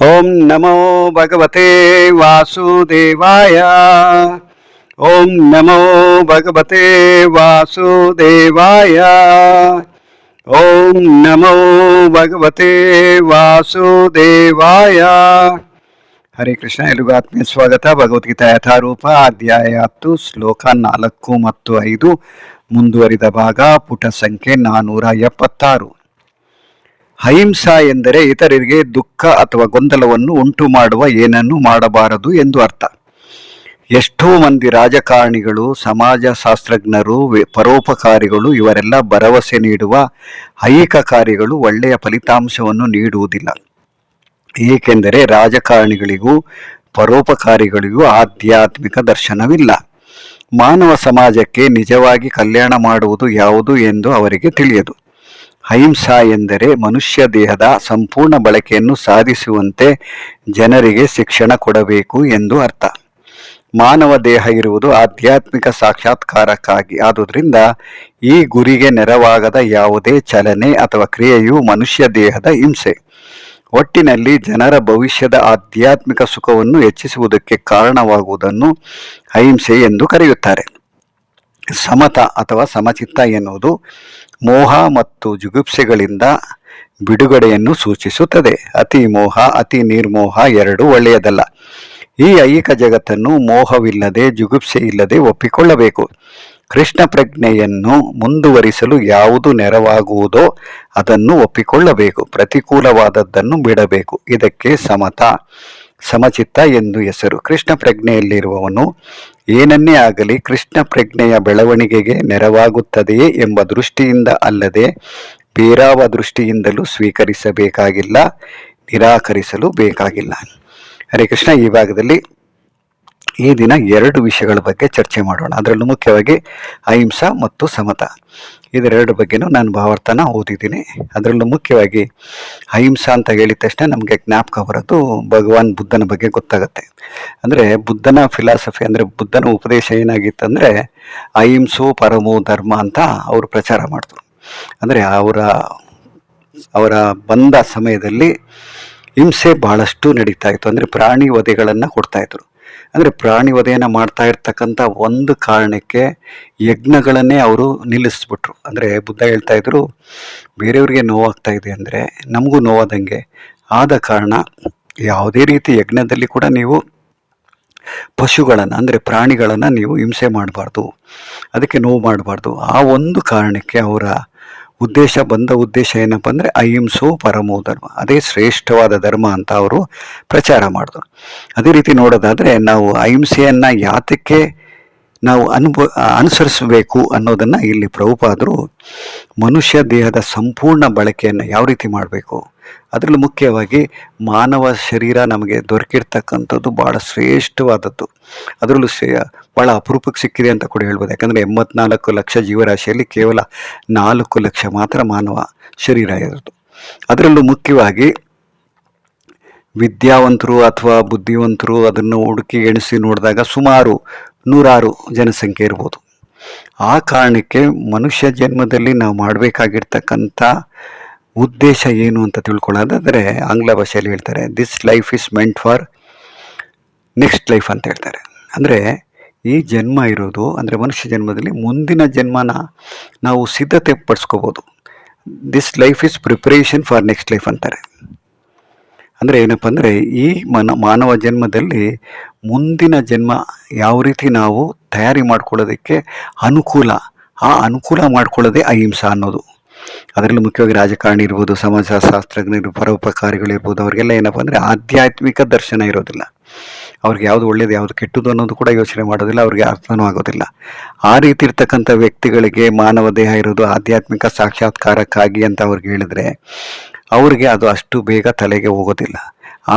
ಓಂ ನಮೋ ಭಗವತೆ ವಾಸುದೇವಾಯ ಓಂ ನಮೋ ಭಗವತೆ ವಾಸುದೇವಾಯ ಓಂ ನಮೋ ಭಗವತೆ ವಾಸುದೇವಾಯ ಹರೇ ಕೃಷ್ಣ ಎಲ್ರಿಗೂ ಆತ್ಮೀಯ ಸ್ವಾಗತ ಭಗವದ್ಗೀತಾ ಯಥಾರೂಪ ಅಧ್ಯಾಯ ಹತ್ತು, ಶ್ಲೋಕ ನಾಲ್ಕು ಮತ್ತು ಐದು, ಮುಂದುವರಿದ ಭಾಗ, ಪುಟ ಸಂಖ್ಯೆ ನಾನ್ನೂರ ಎಪ್ಪತ್ತಾರು. ಅಹಿಂಸಾ ಎಂದರೆ ಇತರರಿಗೆ ದುಃಖ ಅಥವಾ ಗೊಂದಲವನ್ನು ಉಂಟು ಮಾಡುವ ಏನನ್ನು ಮಾಡಬಾರದು ಎಂದು ಅರ್ಥ. ಎಷ್ಟೋ ಮಂದಿ ರಾಜಕಾರಣಿಗಳು ಸಮಾಜ ಶಾಸ್ತ್ರಜ್ಞರು ಪರೋಪಕಾರಿಗಳು ಇವರೆಲ್ಲ ಭರವಸೆ ನೀಡುವ ಐಹಿಕ ಕಾರ್ಯಗಳು ಒಳ್ಳೆಯ ಫಲಿತಾಂಶವನ್ನು ನೀಡುವುದಿಲ್ಲ. ಏಕೆಂದರೆ ರಾಜಕಾರಣಿಗಳಿಗೂ, ಪರೋಪಕಾರಿಗಳಿಗೂ ಆಧ್ಯಾತ್ಮಿಕ ದರ್ಶನವಿಲ್ಲ. ಮಾನವ ಸಮಾಜಕ್ಕೆ ನಿಜವಾಗಿ ಕಲ್ಯಾಣ ಮಾಡುವುದು ಯಾವುದು ಎಂದು ಅವರಿಗೆ ತಿಳಿಯದು. ಅಹಿಂಸಾ ಎಂದರೆ ಮನುಷ್ಯ ದೇಹದ ಸಂಪೂರ್ಣ ಬಳಕೆಯನ್ನು ಸಾಧಿಸುವಂತೆ ಜನರಿಗೆ ಶಿಕ್ಷಣ ಕೊಡಬೇಕು ಎಂದು ಅರ್ಥ. ಮಾನವ ದೇಹ ಇರುವುದು ಆಧ್ಯಾತ್ಮಿಕ ಸಾಕ್ಷಾತ್ಕಾರಕ್ಕಾಗಿ. ಆದುದರಿಂದ ಈ ಗುರಿಗೆ ನೆರವಾಗದ ಯಾವುದೇ ಚಲನೆ ಅಥವಾ ಕ್ರಿಯೆಯು ಮನುಷ್ಯ ದೇಹದ ಹಿಂಸೆ. ಒಟ್ಟಿನಲ್ಲಿ ಜನರ ಭವಿಷ್ಯದ ಆಧ್ಯಾತ್ಮಿಕ ಸುಖವನ್ನು ಹೆಚ್ಚಿಸುವುದಕ್ಕೆ ಕಾರಣವಾಗುವುದನ್ನು ಅಹಿಂಸೆ ಎಂದು ಕರೆಯುತ್ತಾರೆ. ಸಮತ ಅಥವಾ ಸಮಚಿತ್ತ ಎನ್ನುವುದು ಮೋಹ ಮತ್ತು ಜುಗುಪ್ಸೆಗಳಿಂದ ಬಿಡುಗಡೆಯನ್ನು ಸೂಚಿಸುತ್ತದೆ. ಅತಿ ಮೋಹ, ಅತಿ ನಿರ್ಮೋಹ ಎರಡೂ ಒಳ್ಳೆಯದಲ್ಲ. ಈ ಐಹಿಕ ಜಗತ್ತನ್ನು ಮೋಹವಿಲ್ಲದೆ, ಜುಗುಪ್ಸೆ ಇಲ್ಲದೆ ಒಪ್ಪಿಕೊಳ್ಳಬೇಕು. ಕೃಷ್ಣ ಪ್ರಜ್ಞೆಯನ್ನು ಮುಂದುವರಿಸಲು ಯಾವುದು ನೆರವಾಗುವುದೋ ಅದನ್ನು ಒಪ್ಪಿಕೊಳ್ಳಬೇಕು. ಪ್ರತಿಕೂಲವಾದದ್ದನ್ನು ಬಿಡಬೇಕು. ಇದಕ್ಕೆ ಸಮತ. ಸಮಚಿತ್ತ ಎಂದು ಹೆಸರು. ಕೃಷ್ಣ ಪ್ರಜ್ಞೆಯಲ್ಲಿರುವವನು ಏನನ್ನೇ ಆಗಲಿ ಕೃಷ್ಣ ಪ್ರಜ್ಞೆಯ ಬೆಳವಣಿಗೆಗೆ ನೆರವಾಗುತ್ತದೆಯೇ ಎಂಬ ದೃಷ್ಟಿಯಿಂದ ಅಲ್ಲದೆ ಬೇರಾವ ದೃಷ್ಟಿಯಿಂದಲೂ ಸ್ವೀಕರಿಸಬೇಕಾಗಿಲ್ಲ, ನಿರಾಕರಿಸಲು ಬೇಕಾಗಿಲ್ಲ. ಹರೇ ಕೃಷ್ಣ, ಈ ಭಾಗದಲ್ಲಿ ಈ ದಿನ ಎರಡು ವಿಷಯಗಳ ಬಗ್ಗೆ ಚರ್ಚೆ ಮಾಡೋಣ. ಅದರಲ್ಲೂ ಮುಖ್ಯವಾಗಿ ಅಹಿಂಸಾ ಮತ್ತು ಸಮತ. ಇದೆರಡು ಬಗ್ಗೆನೂ ನಾನು ಭಾವಾರ್ಥನ ಓದಿದ್ದೀನಿ. ಅದರಲ್ಲೂ ಮುಖ್ಯವಾಗಿ ಅಹಿಂಸಾ ಅಂತ ಹೇಳಿದ ತಕ್ಷಣ ನಮಗೆ ಜ್ಞಾಪಕ ಬರೋದು ಭಗವಾನ್ ಬುದ್ಧನ ಬಗ್ಗೆ ಗೊತ್ತಾಗುತ್ತೆ. ಅಂದರೆ ಬುದ್ಧನ ಫಿಲಾಸಫಿ ಅಂದರೆ ಬುದ್ಧನ ಉಪದೇಶ ಏನಾಗಿತ್ತಂದರೆ ಅಹಿಂಸೋ ಪರಮೋ ಧರ್ಮ ಅಂತ ಅವರು ಪ್ರಚಾರ ಮಾಡಿದ್ರು. ಅಂದರೆ ಅವರ ಅವರ ಬಂದ ಸಮಯದಲ್ಲಿ ಹಿಂಸೆ ಬಹಳಷ್ಟು ನಡೀತಾ ಇತ್ತು. ಅಂದರೆ ಪ್ರಾಣಿ ವಧೆಗಳನ್ನು ಕೊಡ್ತಾ ಇದ್ರು. ಅಂದರೆ ಪ್ರಾಣಿ ವಧೆಯನ್ನು ಮಾಡ್ತಾ ಇರ್ತಕ್ಕಂಥ ಒಂದು ಕಾರಣಕ್ಕೆ ಯಜ್ಞಗಳನ್ನೇ ಅವರು ನಿಲ್ಲಿಸ್ಬಿಟ್ರು. ಅಂದರೆ ಬುದ್ಧ ಹೇಳ್ತಾ ಇದ್ರು, ಬೇರೆಯವ್ರಿಗೆ ನೋವಾಗ್ತಾ ಇದೆ ಅಂದರೆ ನಮಗೂ ನೋವಾದಂಗೆ. ಆದ ಕಾರಣ ಯಾವುದೇ ರೀತಿ ಯಜ್ಞದಲ್ಲಿ ಕೂಡ ನೀವು ಪಶುಗಳನ್ನು, ಅಂದರೆ ಪ್ರಾಣಿಗಳನ್ನು ನೀವು ಹಿಂಸೆ ಮಾಡಬಾರ್ದು. ಅದಕ್ಕೆ ನೋವು ಮಾಡಬಾರ್ದು. ಆ ಒಂದು ಕಾರಣಕ್ಕೆ ಅವರ ಉದ್ದೇಶ ಬಂದ ಉದ್ದೇಶ ಏನಪ್ಪ ಅಂದರೆ ಅಹಿಂಸೋ ಪರಮೋ ಧರ್ಮ. ಅದೇ ಶ್ರೇಷ್ಠವಾದ ಧರ್ಮ ಅಂತ ಅವರು ಪ್ರಚಾರ ಮಾಡಿದ್ರು. ಅದೇ ರೀತಿ ನೋಡೋದಾದರೆ ನಾವು ಅಹಿಂಸೆಯನ್ನು ಯಾತಕ್ಕೆ ನಾವು ಅನುಭವ, ಅನುಸರಿಸಬೇಕು ಅನ್ನೋದನ್ನು ಇಲ್ಲಿ ಪ್ರಭುಪಾದರು ಮನುಷ್ಯ ದೇಹದ ಸಂಪೂರ್ಣ ಬಳಕೆಯನ್ನು ಯಾವ ರೀತಿ ಮಾಡಬೇಕು? ಅದರಲ್ಲೂ ಮುಖ್ಯವಾಗಿ ಮಾನವ ಶರೀರ ನಮಗೆ ದೊರಕಿರ್ತಕ್ಕಂಥದ್ದು ಭಾಳ ಶ್ರೇಷ್ಠವಾದದ್ದು. ಅದರಲ್ಲೂ ಶ್ರೇ ಭಾಳ ಅಪರೂಪಕ್ಕೆ ಸಿಕ್ಕಿದೆ ಅಂತ ಕೂಡ ಹೇಳ್ಬೋದು. ಯಾಕಂದರೆ ಎಂಬತ್ನಾಲ್ಕು ಲಕ್ಷ ಜೀವರಾಶಿಯಲ್ಲಿ ಕೇವಲ ನಾಲ್ಕು ಲಕ್ಷ ಮಾತ್ರ ಮಾನವ ಶರೀರ ಇರೋದು. ಅದರಲ್ಲೂ ಮುಖ್ಯವಾಗಿ ವಿದ್ಯಾವಂತರು ಅಥವಾ ಬುದ್ಧಿವಂತರು ಅದನ್ನು ಹುಡುಕಿ ಎಣಿಸಿ ನೋಡಿದಾಗ ಸುಮಾರು ನೂರಾರು ಜನಸಂಖ್ಯೆ ಇರ್ಬೋದು. ಆ ಕಾರಣಕ್ಕೆ ಮನುಷ್ಯ ಜನ್ಮದಲ್ಲಿ ನಾವು ಮಾಡಬೇಕಾಗಿರ್ತಕ್ಕಂಥ ಉದ್ದೇಶ ಏನು ಅಂತ ತಿಳ್ಕೊಳ್ಳೋದಾದರೆ ಆಂಗ್ಲ ಭಾಷೆಯಲ್ಲಿ ಹೇಳ್ತಾರೆ this life is meant for next life ಅಂತ ಹೇಳ್ತಾರೆ. ಅಂದರೆ ಈ ಜನ್ಮ ಇರೋದು, ಅಂದರೆ ಮನುಷ್ಯ ಜನ್ಮದಲ್ಲಿ ಮುಂದಿನ ಜನ್ಮನ ನಾವು ಸಿದ್ಧತೆ ಪಡಿಸ್ಕೋಬೋದು. This life is preparation for next life ಅಂತಾರೆ. ಅಂದರೆ ಏನಪ್ಪ ಅಂದರೆ, ಈ ಮನ, ಮಾನವ ಜನ್ಮದಲ್ಲಿ ಮುಂದಿನ ಜನ್ಮ ಯಾವ ರೀತಿ ನಾವು ತಯಾರಿ ಮಾಡ್ಕೊಳ್ಳೋದಕ್ಕೆ ಅನುಕೂಲ, ಆ ಅನುಕೂಲ ಮಾಡ್ಕೊಳ್ಳೋದೇ ಅಹಿಂಸಾ ಅನ್ನೋದು. ಅದರಲ್ಲೂ ಮುಖ್ಯವಾಗಿ ರಾಜಕಾರಣಿ ಇರ್ಬೋದು ಸಮಾಜಶಾಸ್ತ್ರಜ್ಞರು ಪರೋಪಕಾರಿಗಳಿರ್ಬೋದು ಅವ್ರಿಗೆಲ್ಲ ಏನಪ್ಪ ಅಂದರೆ ಆಧ್ಯಾತ್ಮಿಕ ದರ್ಶನ ಇರೋದಿಲ್ಲ. ಅವ್ರಿಗೆ ಯಾವುದು ಒಳ್ಳೇದು, ಯಾವುದು ಕೆಟ್ಟದ್ದು ಅನ್ನೋದು ಕೂಡ ಯೋಚನೆ ಮಾಡೋದಿಲ್ಲ, ಅವ್ರಿಗೆ ಅರ್ಥನೂ ಆಗೋದಿಲ್ಲ. ಆ ರೀತಿ ಇರ್ತಕ್ಕಂಥ ವ್ಯಕ್ತಿಗಳಿಗೆ ಮಾನವ ದೇಹ ಇರೋದು ಆಧ್ಯಾತ್ಮಿಕ ಸಾಕ್ಷಾತ್ಕಾರಕ್ಕಾಗಿ ಅಂತ ಅವ್ರಿಗೆ ಹೇಳಿದ್ರೆ, ಅವರಿಗೆ ಅದು ಅಷ್ಟು ಬೇಗ ತಲೆಗೆ ಹೋಗೋದಿಲ್ಲ.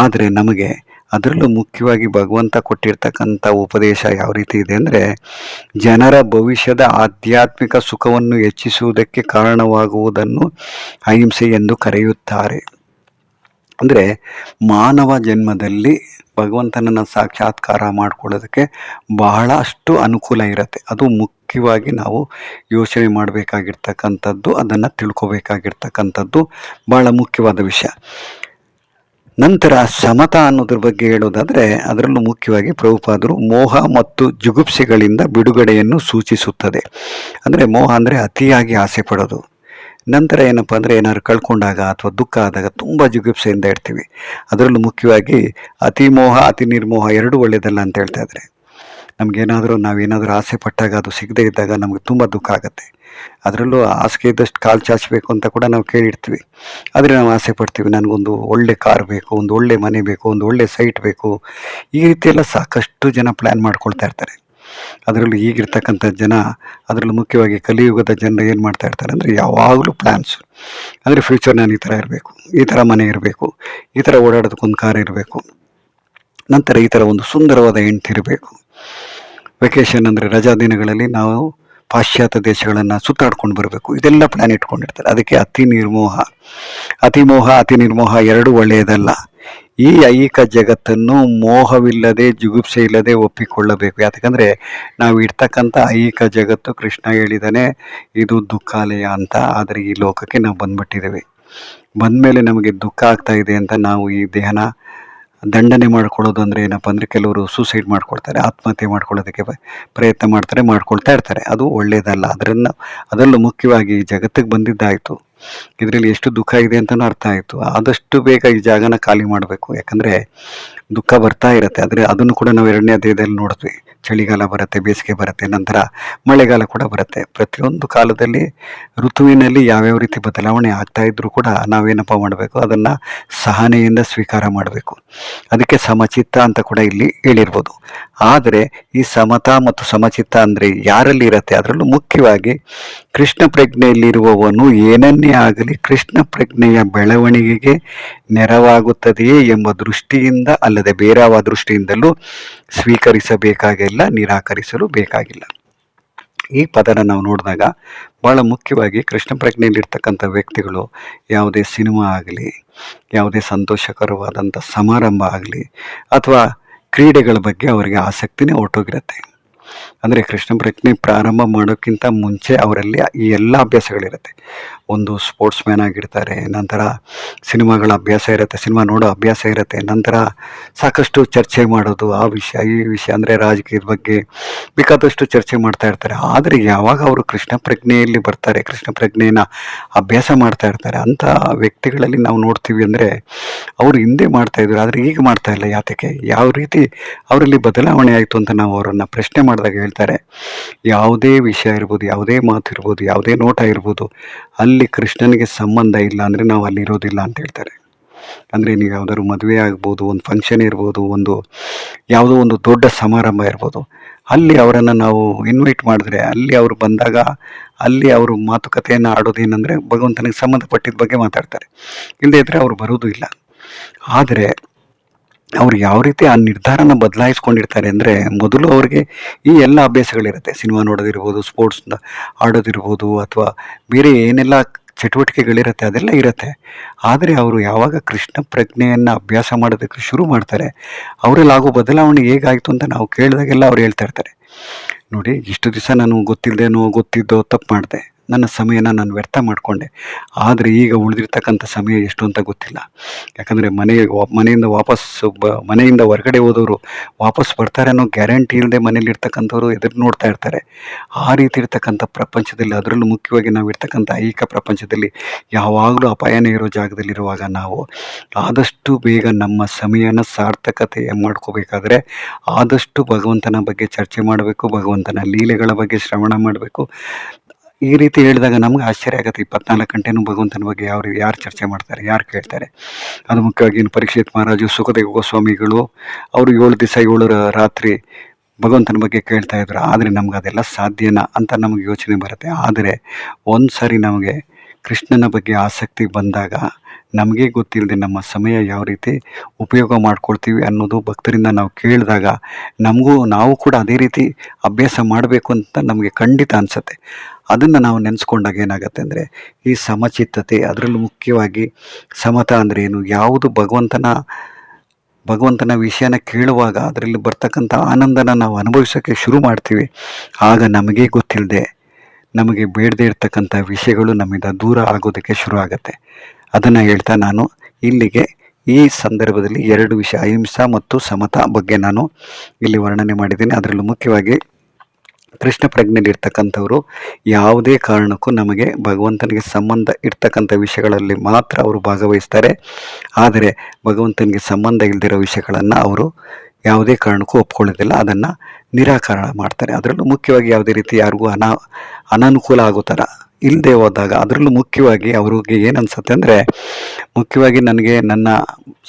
ಆದರೆ ನಮಗೆ ಅದರಲ್ಲೂ ಮುಖ್ಯವಾಗಿ ಭಗವಂತ ಕೊಟ್ಟಿರ್ತಕ್ಕಂಥ ಉಪದೇಶ ಯಾವ ರೀತಿ ಇದೆ ಅಂದರೆ, ಜನರ ಭವಿಷ್ಯದ ಆಧ್ಯಾತ್ಮಿಕ ಸುಖವನ್ನು ಹೆಚ್ಚಿಸುವುದಕ್ಕೆ ಕಾರಣವಾಗುವುದನ್ನು ಅಹಿಂಸೆ ಎಂದು ಕರೆಯುತ್ತಾರೆ. ಅಂದರೆ, ಮಾನವ ಜನ್ಮದಲ್ಲಿ ಭಗವಂತನನ್ನು ಸಾಕ್ಷಾತ್ಕಾರ ಮಾಡ್ಕೊಳ್ಳೋದಕ್ಕೆ ಬಹಳಷ್ಟು ಅನುಕೂಲ ಇರುತ್ತೆ. ಅದು ಮುಖ್ಯವಾಗಿ ನಾವು ಯೋಚನೆ ಮಾಡಬೇಕಾಗಿರ್ತಕ್ಕಂಥದ್ದು, ಅದನ್ನು ತಿಳ್ಕೊಬೇಕಾಗಿರ್ತಕ್ಕಂಥದ್ದು ಬಹಳ ಮುಖ್ಯವಾದ ವಿಷಯ. ನಂತರ ಸಮತ ಅನ್ನೋದ್ರ ಬಗ್ಗೆ ಹೇಳೋದಾದರೆ ಅದರಲ್ಲೂ ಮುಖ್ಯವಾಗಿ ಪ್ರಭುಪಾದರು ಮೋಹ ಮತ್ತು ಜುಗುಪ್ಸೆಗಳಿಂದ ಬಿಡುಗಡೆಯನ್ನು ಸೂಚಿಸುತ್ತದೆ. ಅಂದರೆ ಮೋಹ ಅಂದರೆ ಅತಿಯಾಗಿ ಆಸೆ ಪಡೋದು. ನಂತರ ಏನಪ್ಪ ಅಂದರೆ ಏನಾದ್ರು ಕಳ್ಕೊಂಡಾಗ ಅಥವಾ ದುಃಖ ಆದಾಗ ತುಂಬ ಜುಗುಪ್ಸೆಯಿಂದ ಇರ್ತೀವಿ. ಅದರಲ್ಲೂ ಮುಖ್ಯವಾಗಿ ಅತಿ ಮೋಹ, ಅತಿ ನಿರ್ಮೋಹ ಎರಡೂ ಒಳ್ಳೆಯದಲ್ಲ ಅಂತ ಹೇಳ್ತಾ ಇದ್ದಾರೆ ನಮಗೇನಾದರೂ ನಾವೇನಾದರೂ ಆಸೆ ಪಟ್ಟಾಗ ಅದು ಸಿಗದೇ ಇದ್ದಾಗ ನಮಗೆ ತುಂಬ ದುಃಖ ಆಗುತ್ತೆ. ಅದರಲ್ಲೂ ಹಾಸಿಗೆ ಇದ್ದಷ್ಟು ಕಾಲು ಚಾಚಬೇಕು ಅಂತ ಕೂಡ ನಾವು ಕೇಳಿರ್ತೀವಿ. ಆದರೆ ನಾವು ಆಸೆ ಪಡ್ತೀವಿ, ನನಗೊಂದು ಒಳ್ಳೆ ಕಾರ್ ಬೇಕು, ಒಂದು ಒಳ್ಳೆ ಮನೆ ಬೇಕು, ಒಂದು ಒಳ್ಳೆ ಸೈಟ್ ಬೇಕು. ಈ ರೀತಿಯೆಲ್ಲ ಸಾಕಷ್ಟು ಜನ ಪ್ಲ್ಯಾನ್ ಮಾಡ್ಕೊಳ್ತಾ ಇರ್ತಾರೆ. ಅದರಲ್ಲೂ ಈಗಿರ್ತಕ್ಕಂಥ ಜನ, ಅದರಲ್ಲೂ ಮುಖ್ಯವಾಗಿ ಕಲಿಯುಗದ ಜನರು ಏನು ಮಾಡ್ತಾ ಇರ್ತಾರೆ ಅಂದರೆ ಯಾವಾಗಲೂ ಪ್ಲ್ಯಾನ್ಸ್ ಅಂದರೆ ಫ್ಯೂಚರ್ ನಾನು ಈ ಥರ ಇರಬೇಕು, ಈ ಥರ ಮನೆ ಇರಬೇಕು, ಈ ಥರ ಓಡಾಡೋದಕ್ಕೊಂದು ಕಾರ್ ಇರಬೇಕು, ನಂತರ ಈ ಥರ ಒಂದು ಸುಂದರವಾದ ಹೆಂಡ್ತಿ ಇರಬೇಕು. ವೆಕೇಷನ್ ಅಂದರೆ ರಜಾ ದಿನಗಳಲ್ಲಿ ನಾವು ಪಾಶ್ಚಾತ್ಯ ದೇಶಗಳನ್ನು ಸುತ್ತಾಡ್ಕೊಂಡು ಬರಬೇಕು. ಇದೆಲ್ಲ ಪ್ಲ್ಯಾನ್ ಇಟ್ಕೊಂಡಿರ್ತಾರೆ. ಅದಕ್ಕೆ ಅತಿ ನಿರ್ಮೋಹ. ಅತಿ ಮೋಹ, ಅತಿ ನಿರ್ಮೋಹ ಎರಡೂ ಒಳ್ಳೆಯದಲ್ಲ. ಈ ಐಹಿಕ ಜಗತ್ತನ್ನು ಮೋಹವಿಲ್ಲದೆ, ಜುಗುಪ್ಸೆ ಇಲ್ಲದೆ ಒಪ್ಪಿಕೊಳ್ಳಬೇಕು. ಯಾಕಂದರೆ ನಾವು ಇರ್ತಕ್ಕಂಥ ಐಹಿಕ ಜಗತ್ತು ಕೃಷ್ಣ ಹೇಳಿದಾನೆ, ಇದು ದುಃಖಾಲಯ ಅಂತ. ಆದರೆ ಈ ಲೋಕಕ್ಕೆ ನಾವು ಬಂದ್ಬಿಟ್ಟಿದ್ದೇವೆ. ಬಂದಮೇಲೆ ನಮಗೆ ದುಃಖ ಆಗ್ತಾ ಇದೆ ಅಂತ ನಾವು ಈ ದೇಹನ ದಂಡನೆ ಮಾಡ್ಕೊಳ್ಳೋದು ಅಂದರೆ ಏನಪ್ಪ ಅಂದರೆ ಕೆಲವರು ಸೂಸೈಡ್ ಮಾಡ್ಕೊಳ್ತಾರೆ, ಆತ್ಮಹತ್ಯೆ ಮಾಡ್ಕೊಳ್ಳೋದಕ್ಕೆ ಪ್ರಯತ್ನ ಮಾಡ್ತಾರೆ, ಮಾಡ್ಕೊಳ್ತಾ ಇರ್ತಾರೆ. ಅದು ಒಳ್ಳೆಯದಲ್ಲ ಅದರಿಂದ ಅದರಲ್ಲೂ ಮುಖ್ಯವಾಗಿ ಜಗತ್ತಿಗೆ ಬಂದಿದ್ದಾಯಿತು. ಇದರಲ್ಲಿ ಎಷ್ಟು ದುಃಖ ಇದೆ ಅಂತಲೂ ಅರ್ಥ ಆಯಿತು. ಆದಷ್ಟು ಬೇಗ ಈ ಜಾಗನ ಖಾಲಿ ಮಾಡಬೇಕು. ಯಾಕಂದರೆ ದುಃಖ ಬರ್ತಾ ಇರುತ್ತೆ. ಆದರೆ ಅದನ್ನು ಕೂಡ ನಾವು ಎರಡನೇ ಅಧ್ಯಾಯದಲ್ಲಿ ನೋಡಿದ್ವಿ. ಚಳಿಗಾಲ ಬರುತ್ತೆ, ಬೇಸಿಗೆ ಬರುತ್ತೆ, ನಂತರ ಮಳೆಗಾಲ ಕೂಡ ಬರುತ್ತೆ. ಪ್ರತಿಯೊಂದು ಕಾಲದಲ್ಲಿ ಋತುವಿನಲ್ಲಿ ಯಾವ್ಯಾವ ರೀತಿ ಬದಲಾವಣೆ ಆಗ್ತಾ ಇದ್ರೂ ಕೂಡ ನಾವೇನಪ್ಪ ಮಾಡಬೇಕು? ಅದನ್ನು ಸಹನೆಯಿಂದ ಸ್ವೀಕಾರ ಮಾಡಬೇಕು. ಅದಕ್ಕೆ ಸಮಚಿತ್ತ ಅಂತ ಕೂಡ ಇಲ್ಲಿ ಹೇಳಿರ್ಬೋದು. ಆದರೆ ಈ ಸಮತ ಮತ್ತು ಸಮಚಿತ್ತ ಅಂದರೆ ಯಾರಲ್ಲಿ ಇರುತ್ತೆ? ಅದರಲ್ಲೂ ಮುಖ್ಯವಾಗಿ ಕೃಷ್ಣ ಪ್ರಜ್ಞೆಯಲ್ಲಿರುವವನು ಏನನ್ನೇ ಆಗಲಿ ಕೃಷ್ಣ ಪ್ರಜ್ಞೆಯ ಬೆಳವಣಿಗೆಗೆ ನೆರವಾಗುತ್ತದೆಯೇ ಎಂಬ ದೃಷ್ಟಿಯಿಂದ ಅಲ್ಲದೆ ಬೇರಾವ ದೃಷ್ಟಿಯಿಂದಲೂ ಸ್ವೀಕರಿಸಬೇಕಾಗಿಲ್ಲ, ನಿರಾಕರಿಸಲು ಬೇಕಾಗಿಲ್ಲ. ಈ ಪದನ ನಾವು ನೋಡಿದಾಗ ಭಾಳ ಮುಖ್ಯವಾಗಿ ಕೃಷ್ಣ ಪ್ರಜ್ಞೆಯಲ್ಲಿರ್ತಕ್ಕಂಥ ವ್ಯಕ್ತಿಗಳು, ಯಾವುದೇ ಸಿನಿಮಾ ಆಗಲಿ, ಯಾವುದೇ ಸಂತೋಷಕರವಾದಂಥ ಸಮಾರಂಭ ಆಗಲಿ, ಅಥವಾ ಕ್ರೀಡೆಗಳ ಬಗ್ಗೆ ಅವರಿಗೆ ಆಸಕ್ತಿನೇ ಹೊರಟೋಗಿರುತ್ತೆ. ಅಂದರೆ ಕೃಷ್ಣ ಪ್ರಜ್ಞೆ ಪ್ರಾರಂಭ ಮಾಡೋಕ್ಕಿಂತ ಮುಂಚೆ ಅವರಲ್ಲಿ ಈ ಎಲ್ಲ ಅಭ್ಯಾಸಗಳಿರುತ್ತೆ. ಒಂದು ಸ್ಪೋರ್ಟ್ಸ್ ಮ್ಯಾನ್ ಆಗಿರ್ತಾರೆ, ನಂತರ ಸಿನಿಮಾಗಳ ಅಭ್ಯಾಸ ಇರುತ್ತೆ, ಸಿನಿಮಾ ನೋಡೋ ಅಭ್ಯಾಸ ಇರುತ್ತೆ, ನಂತರ ಸಾಕಷ್ಟು ಚರ್ಚೆ ಮಾಡೋದು, ಆ ವಿಷಯ, ಈ ವಿಷಯ, ಅಂದರೆ ರಾಜಕೀಯದ ಬಗ್ಗೆ ಬೇಕಾದಷ್ಟು ಚರ್ಚೆ ಮಾಡ್ತಾ ಇರ್ತಾರೆ. ಆದರೆ ಯಾವಾಗ ಅವರು ಕೃಷ್ಣ ಪ್ರಜ್ಞೆಯಲ್ಲಿ ಬರ್ತಾರೆ, ಕೃಷ್ಣ ಪ್ರಜ್ಞೆಯನ್ನ ಅಭ್ಯಾಸ ಮಾಡ್ತಾ ಇರ್ತಾರೆ, ಅಂಥ ವ್ಯಕ್ತಿಗಳಲ್ಲಿ ನಾವು ನೋಡ್ತೀವಿ ಅಂದರೆ ಅವರು ಹಿಂದೆ ಮಾಡ್ತಾ ಇದ್ರು, ಆದರೆ ಈಗ ಮಾಡ್ತಾ ಇಲ್ಲ ಯಾತಕ್ಕೆ? ಯಾವ ರೀತಿ ಅವರಲ್ಲಿ ಬದಲಾವಣೆ ಆಯಿತು ಅಂತ ನಾವು ಅವರನ್ನು ಪ್ರಶ್ನೆ ಮಾಡಿದಾಗ ಹೇಳ್ತಾರೆ, ಯಾವುದೇ ವಿಷಯ ಇರ್ಬೋದು, ಯಾವುದೇ ಮಾತು ಇರ್ಬೋದು, ಯಾವುದೇ ನೋಟ ಇರ್ಬೋದು, ಅಲ್ಲಿ ಕೃಷ್ಣನಿಗೆ ಸಂಬಂಧ ಇಲ್ಲ ಅಂದರೆ ನಾವು ಅಲ್ಲಿ ಇರೋದಿಲ್ಲ ಅಂತ ಹೇಳ್ತಾರೆ. ಅಂದರೆ ನೀವು ಯಾವುದಾದ್ರು ಮದುವೆ ಆಗ್ಬೋದು, ಒಂದು ಫಂಕ್ಷನ್ ಇರ್ಬೋದು, ಒಂದು ಯಾವುದೋ ಒಂದು ದೊಡ್ಡ ಸಮಾರಂಭ ಇರ್ಬೋದು, ಅಲ್ಲಿ ಅವರನ್ನು ನಾವು ಇನ್ವೈಟ್ ಮಾಡಿದ್ರೆ, ಅಲ್ಲಿ ಅವರು ಬಂದಾಗ ಅಲ್ಲಿ ಅವರು ಮಾತುಕತೆಯನ್ನು ಆಡೋದೇನೆಂದರೆ ಭಗವಂತನಿಗೆ ಸಂಬಂಧಪಟ್ಟಿದ್ದ ಬಗ್ಗೆ ಮಾತಾಡ್ತಾರೆ. ಇಲ್ಲದೇ ಇದ್ದರೆ ಅವರು ಬರೋದು ಇಲ್ಲ. ಆದರೆ ಅವ್ರು ಯಾವ ರೀತಿ ಆ ನಿರ್ಧಾರನ ಬದಲಾಯಿಸ್ಕೊಂಡಿರ್ತಾರೆ ಅಂದರೆ ಮೊದಲು ಅವ್ರಿಗೆ ಈ ಎಲ್ಲ ಅಭ್ಯಾಸಗಳಿರುತ್ತೆ. ಸಿನಿಮಾ ನೋಡೋದಿರ್ಬೋದು, ಸ್ಪೋರ್ಟ್ಸ್ನ ಆಡೋದಿರ್ಬೋದು ಅಥವಾ ಬೇರೆ ಏನೆಲ್ಲ ಚಟುವಟಿಕೆಗಳಿರುತ್ತೆ ಅದೆಲ್ಲ ಇರುತ್ತೆ. ಆದರೆ ಅವರು ಯಾವಾಗ ಕೃಷ್ಣ ಪ್ರಜ್ಞೆಯನ್ನು ಅಭ್ಯಾಸ ಮಾಡೋದಕ್ಕೆ ಶುರು ಮಾಡ್ತಾರೆ ಅವರಲ್ಲಿ ಆಗೋ ಬದಲಾವಣೆ ಹೇಗಾಯಿತು ಅಂತ ನಾವು ಕೇಳಿದಾಗೆಲ್ಲ ಅವ್ರು ಹೇಳ್ತಾ ಇರ್ತಾರೆ. ನೋಡಿ, ಇಷ್ಟು ದಿವಸ ನಾನು ಗೊತ್ತಿಲ್ಲದೇನೋ ಗೊತ್ತಿದ್ದೋ ತಪ್ಪು ಮಾಡಿದೆ. ನನ್ನ ಸಮಯನ ನಾನು ವ್ಯರ್ಥ ಮಾಡಿಕೊಂಡೆ. ಆದರೆ ಈಗ ಉಳಿದಿರ್ತಕ್ಕಂಥ ಸಮಯ ಎಷ್ಟು ಅಂತ ಗೊತ್ತಿಲ್ಲ. ಯಾಕಂದರೆ ಮನೆ ಮನೆಯಿಂದ ವಾಪಸ್ ಬ, ಮನೆಯಿಂದ ಹೊರಗಡೆ ಹೋದವರು ವಾಪಸ್ ಬರ್ತಾರೆ ಅನ್ನೋ ಗ್ಯಾರಂಟಿ ಇಲ್ಲದೆ ಮನೇಲಿರ್ತಕ್ಕಂಥವ್ರು ಎದುರು ನೋಡ್ತಾ ಇರ್ತಾರೆ. ಆ ರೀತಿ ಇರ್ತಕ್ಕಂಥ ಪ್ರಪಂಚದಲ್ಲಿ, ಅದರಲ್ಲೂ ಮುಖ್ಯವಾಗಿ ನಾವು ಇರ್ತಕ್ಕಂಥ ಐಹಿಕ ಪ್ರಪಂಚದಲ್ಲಿ ಯಾವಾಗಲೂ ಅಪಾಯನೇ ಇರೋ ಜಾಗದಲ್ಲಿರುವಾಗ ನಾವು ಆದಷ್ಟು ಬೇಗ ನಮ್ಮ ಸಮಯನ ಸಾರ್ಥಕತೆ ಮಾಡ್ಕೋಬೇಕಾದ್ರೆ ಆದಷ್ಟು ಭಗವಂತನ ಬಗ್ಗೆ ಚರ್ಚೆ ಮಾಡಬೇಕು, ಭಗವಂತನ ಲೀಲೆಗಳ ಬಗ್ಗೆ ಶ್ರವಣ ಮಾಡಬೇಕು. ಈ ರೀತಿ ಹೇಳಿದಾಗ ನಮ್ಗೆ ಆಶ್ಚರ್ಯ ಆಗುತ್ತೆ. ಇಪ್ಪತ್ನಾಲ್ಕು ಗಂಟೆನೂ ಭಗವಂತನ ಬಗ್ಗೆ ಯಾರು ಯಾರು ಚರ್ಚೆ ಮಾಡ್ತಾರೆ, ಯಾರು ಕೇಳ್ತಾರೆ? ಅದು ಮುಖ್ಯವಾಗಿ ಏನು ಪರೀಕ್ಷಿತ್ ಮಹಾರಾಜು, ಸುಖದೇವ ಗೋಸ್ವಾಮಿಗಳು, ಅವರು ಏಳು ದಿವಸ ಏಳು ರಾತ್ರಿ ಭಗವಂತನ ಬಗ್ಗೆ ಕೇಳ್ತಾ ಇದ್ರು. ಆದರೆ ನಮ್ಗೆ ಅದೆಲ್ಲ ಸಾಧ್ಯನಾ ಅಂತ ನಮಗೆ ಯೋಚನೆ ಬರುತ್ತೆ. ಆದರೆ ಒಂದು ಸಾರಿ ನಮಗೆ ಕೃಷ್ಣನ ಬಗ್ಗೆ ಆಸಕ್ತಿ ಬಂದಾಗ ನಮಗೆ ಗೊತ್ತಿಲ್ಲದೆ ನಮ್ಮ ಸಮಯ ಯಾವ ರೀತಿ ಉಪಯೋಗ ಮಾಡ್ಕೊಳ್ತೀವಿ ಅನ್ನೋದು ಭಕ್ತರಿಂದ ನಾವು ಕೇಳಿದಾಗ ನಮಗೂ ನಾವು ಕೂಡ ಅದೇ ರೀತಿ ಅಭ್ಯಾಸ ಮಾಡಬೇಕು ಅಂತ ನಮಗೆ ಖಂಡಿತ ಅನಿಸುತ್ತೆ. ಅದನ್ನು ನಾವು ನೆನೆಸ್ಕೊಂಡಾಗ ಏನಾಗುತ್ತೆ ಅಂದರೆ ಈ ಸಮಚಿತ್ತತೆ, ಅದರಲ್ಲೂ ಮುಖ್ಯವಾಗಿ ಸಮತ ಅಂದರೆ ಏನು? ಯಾವುದು ಭಗವಂತನ ಭಗವಂತನ ವಿಷಯನ ಕೇಳುವಾಗ ಅದರಲ್ಲಿ ಬರ್ತಕ್ಕಂಥ ಆನಂದನ ನಾವು ಅನುಭವಿಸೋಕ್ಕೆ ಶುರು ಮಾಡ್ತೀವಿ. ಆಗ ನಮಗೇ ಗೊತ್ತಿಲ್ಲದೆ ನಮಗೆ ಬೇಡದೇ ಇರ್ತಕ್ಕಂಥ ವಿಷಯಗಳು ನಮ್ಮಿಂದ ದೂರ ಆಗೋದಕ್ಕೆ ಶುರು ಆಗುತ್ತೆ. ಅದನ್ನು ಹೇಳ್ತಾ ನಾನು. ಇಲ್ಲಿಗೆ ಈ ಸಂದರ್ಭದಲ್ಲಿ ಎರಡು ವಿಷಯ, ಅಹಿಂಸಾ ಮತ್ತು ಸಮತಾ ಬಗ್ಗೆ ನಾನು ಇಲ್ಲಿ ವರ್ಣನೆ ಮಾಡಿದ್ದೀನಿ. ಅದರಲ್ಲೂ ಮುಖ್ಯವಾಗಿ ಕೃಷ್ಣ ಪ್ರಜ್ಞೆಯಲ್ಲಿ ಇರ್ತಕ್ಕಂಥವ್ರು ಯಾವುದೇ ಕಾರಣಕ್ಕೂ ನಮಗೆ ಭಗವಂತನಿಗೆ ಸಂಬಂಧ ಇರ್ತಕ್ಕಂಥ ವಿಷಯಗಳಲ್ಲಿ ಮಾತ್ರ ಅವರು ಭಾಗವಹಿಸ್ತಾರೆ. ಆದರೆ ಭಗವಂತನಿಗೆ ಸಂಬಂಧ ಇಲ್ಲದಿರೋ ವಿಷಯಗಳನ್ನು ಅವರು ಯಾವುದೇ ಕಾರಣಕ್ಕೂ ಒಪ್ಕೊಳ್ಳೋದಿಲ್ಲ. ಅದನ್ನು ನಿರಾಕರಣ ಮಾಡ್ತಾರೆ. ಅದರಲ್ಲೂ ಮುಖ್ಯವಾಗಿ ಯಾವುದೇ ರೀತಿ ಯಾರಿಗೂ ಅನಾ, ಅನಾನುಕೂಲ ಆಗೋ ಥರ ಇಲ್ಲದೆ ಹೋದಾಗ ಅದರಲ್ಲೂ ಮುಖ್ಯವಾಗಿ ಅವ್ರಿಗೆ ಏನು ಅನ್ಸುತ್ತೆ ಅಂದರೆ ಮುಖ್ಯವಾಗಿ ನನಗೆ ನನ್ನ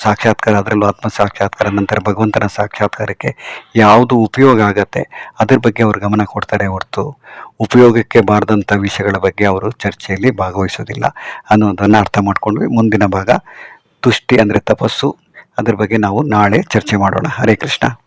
ಸಾಕ್ಷಾತ್ಕಾರ ಅದರಲ್ಲೂ ಆತ್ಮ ಸಾಕ್ಷಾತ್ಕಾರ ನಂತರ ಭಗವಂತನ ಸಾಕ್ಷಾತ್ಕಾರಕ್ಕೆ ಯಾವುದು ಉಪಯೋಗ ಆಗತ್ತೆ ಅದ್ರ ಬಗ್ಗೆ ಅವರು ಗಮನ ಕೊಡ್ತಾರೆ ಹೊರತು. ಉಪಯೋಗಕ್ಕೆ ಬಾರದಂಥ ವಿಷಯಗಳ ಬಗ್ಗೆ ಅವರು ಚರ್ಚೆಯಲ್ಲಿ ಭಾಗವಹಿಸೋದಿಲ್ಲ ಅನ್ನೋದನ್ನು ಅರ್ಥ ಮಾಡ್ಕೊಂಡ್ವಿ. ಮುಂದಿನ ಭಾಗ, ತುಷ್ಟಿ ಅಂದರೆ ತಪಸ್ಸು. ಅದ್ರ ಬಗ್ಗೆ ನಾವು ನಾಳೆ ಚರ್ಚೆ ಮಾಡೋಣ. ಹರೇ ಕೃಷ್ಣ.